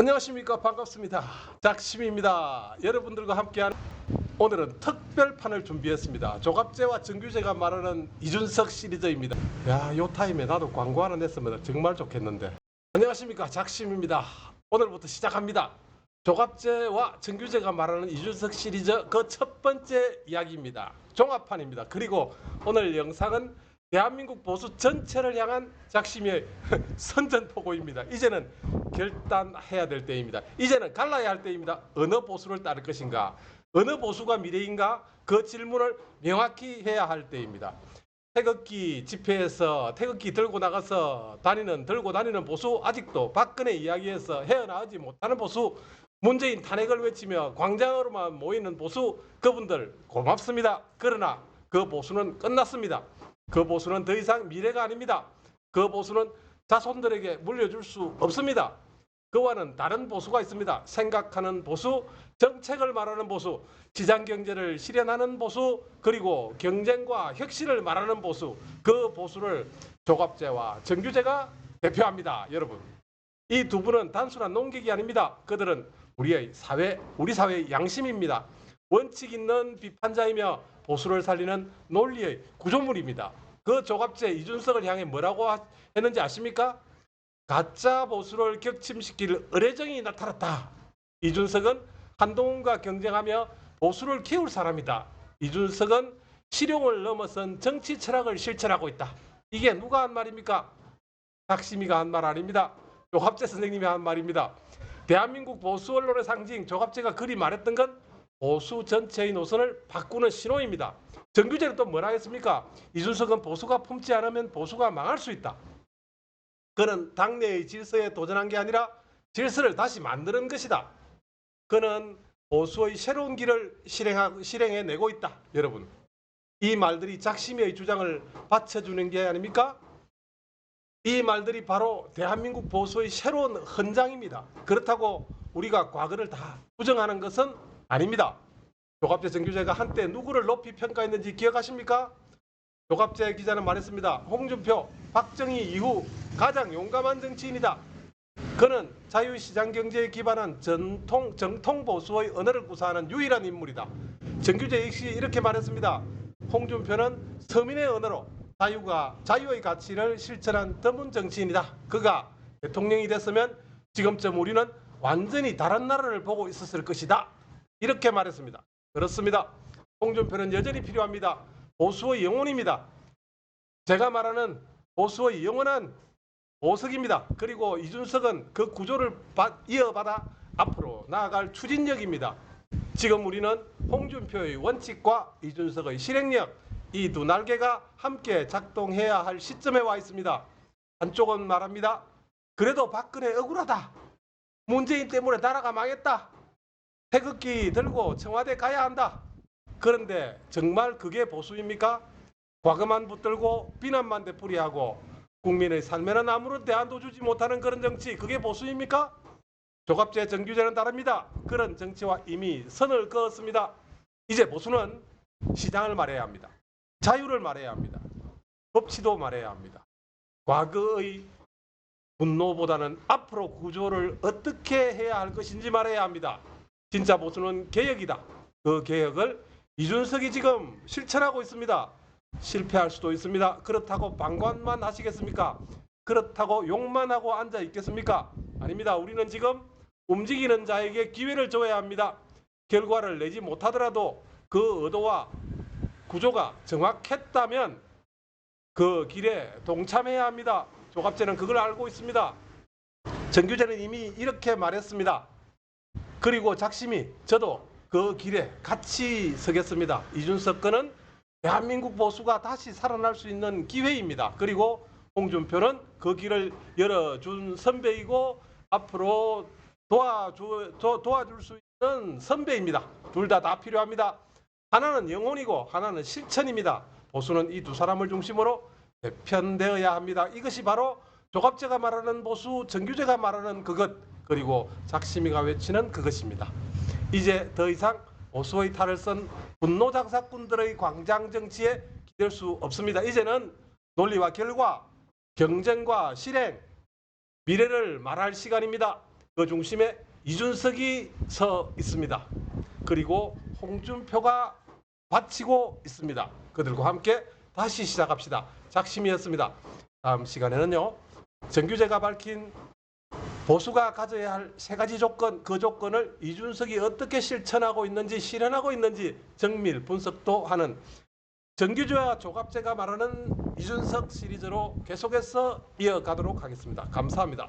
안녕하십니까. 반갑습니다. 작심입니다. 여러분들과 함께하는 오늘은 특별판을 준비했습니다. 조갑제와 정규제가 말하는 이준석 시리즈입니다. 야요 타임에 나도 광고 하나 냈으면 정말 좋겠는데. 안녕하십니까. 작심입니다. 오늘부터 시작합니다. 조갑제와 정규제가 말하는 이준석 시리즈 그 첫 번째 이야기입니다. 종합판입니다. 그리고 오늘 영상은 대한민국 보수 전체를 향한 작심의 선전포고입니다. 이제는 결단해야 될 때입니다. 이제는 갈라야 할 때입니다. 어느 보수를 따를 것인가? 어느 보수가 미래인가? 그 질문을 명확히 해야 할 때입니다. 태극기 집회에서 태극기 들고 나가서 다니는 들고 다니는 보수 아직도 박근혜 이야기에서 헤어나오지 못하는 보수 문재인 탄핵을 외치며 광장으로만 모이는 보수 그분들 고맙습니다. 그러나 그 보수는 끝났습니다. 그 보수는 더 이상 미래가 아닙니다. 그 보수는 자손들에게 물려줄 수 없습니다. 그와는 다른 보수가 있습니다. 생각하는 보수, 정책을 말하는 보수, 시장 경제를 실현하는 보수, 그리고 경쟁과 혁신을 말하는 보수. 그 보수를 조갑제와 정규제가 대표합니다. 여러분. 이 두 분은 단순한 농객이 아닙니다. 그들은 우리의 사회, 우리 사회의 양심입니다. 원칙 있는 비판자이며 보수를 살리는 논리의 구조물입니다. 그 조갑제 이준석을 향해 뭐라고 하- 했는지 아십니까? 가짜 보수를 격침시킬 의뢰정이 나타났다. 이준석은 한동훈과 경쟁하며 보수를 키울 사람이다. 이준석은 실용을 넘어선 정치 철학을 실천하고 있다. 이게 누가 한 말입니까? 박심이가 한 말 아닙니다. 조갑재 선생님이 한 말입니다. 대한민국 보수 언론의 상징 조갑재가 그리 말했던 건 보수 전체의 노선을 바꾸는 신호입니다. 정규제는 또 뭐라 했습니까? 이준석은 보수가 품지 않으면 보수가 망할 수 있다. 그는 당내의 질서에 도전한 게 아니라 질서를 다시 만드는 것이다. 그는 보수의 새로운 길을 실행하, 실행해 내고 있다. 여러분, 이 말들이 작심의 주장을 받쳐주는 게 아닙니까? 이 말들이 바로 대한민국 보수의 새로운 헌장입니다. 그렇다고 우리가 과거를 다 부정하는 것은 아닙니다. 조갑재 정규제가 한때 누구를 높이 평가했는지 기억하십니까? 조갑재 기자는 말했습니다. 홍준표, 박정희 이후 가장 용감한 정치인이다. 그는 자유시장 경제에 기반한 전통 정통 보수의 언어를 구사하는 유일한 인물이다. 정규제 역시 이렇게 말했습니다. 홍준표는 서민의 언어로 자유가 자유의 가치를 실천한 드문 정치인이다. 그가 대통령이 됐으면 지금쯤 우리는 완전히 다른 나라를 보고 있었을 것이다. 이렇게 말했습니다. 그렇습니다. 홍준표는 여전히 필요합니다. 보수의 영혼입니다. 제가 말하는 보수의 영원한 보석입니다. 그리고 이준석은 그 구조를 바- 이어받아 앞으로 나아갈 추진력입니다. 지금 우리는 홍준표의 원칙과 이준석의 실행력 이 두 날개가 함께 작동해야 할 시점에 와 있습니다. 한쪽은 말합니다. 그래도 박근혜 억울하다. 문재인 때문에 나라가 망했다. 태극기 들고 청와대 가야 한다. 그런데 정말 그게 보수입니까? 과거만 붙들고 비난만 되풀이하고 국민의 삶에는 아무런 대안도 주지 못하는 그런 정치 그게 보수입니까? 조갑제 정규제는 다릅니다. 그런 정치와 이미 선을 그었습니다. 이제 보수는 시장을 말해야 합니다. 자유를 말해야 합니다. 법치도 말해야 합니다. 과거의 분노보다는 앞으로 구조를 어떻게 해야 할 것인지 말해야 합니다. 진짜 보수는 개혁이다. 그 개혁을 이준석이 지금 실천하고 있습니다. 실패할 수도 있습니다. 그렇다고 방관만 하시겠습니까? 그렇다고 욕만 하고 앉아 있겠습니까? 아닙니다. 우리는 지금 움직이는 자에게 기회를 줘야 합니다. 결과를 내지 못하더라도 그 의도와 구조가 정확했다면 그 길에 동참해야 합니다. 조갑제는 그걸 알고 있습니다. 정규제는 이미 이렇게 말했습니다. 그리고 작심이 저도 그 길에 같이 서겠습니다. 이준석 건은 대한민국 보수가 다시 살아날 수 있는 기회입니다. 그리고 홍준표는 그 길을 열어준 선배이고 앞으로 도와주, 도, 도와줄 수 있는 선배입니다. 둘 다다 필요합니다. 하나는 영혼이고 하나는 실천입니다. 보수는 이 두 사람을 중심으로 대편되어야 합니다. 이것이 바로 조갑제가 말하는 보수, 정규제가 말하는 그것, 그리고 작심이가 외치는 그것입니다. 이제 더 이상 보수의 탈을 쓴 분노 장사꾼들의 광장 정치에 기댈 수 없습니다. 이제는 논리와 결과, 경쟁과 실행, 미래를 말할 시간입니다. 그 중심에 이준석이 서 있습니다. 그리고 홍준표가 바치고 있습니다. 그들과 함께 다시 시작합시다. 작심이었습니다. 다음 시간에는요. 정규제가 밝힌 보수가 가져야 할 세 가지 조건, 그 조건을 이준석이 어떻게 실천하고 있는지 실현하고 있는지 정밀 분석도 하는 정규제와 조갑제가 말하는 이준석 시리즈로 계속해서 이어가도록 하겠습니다. 감사합니다.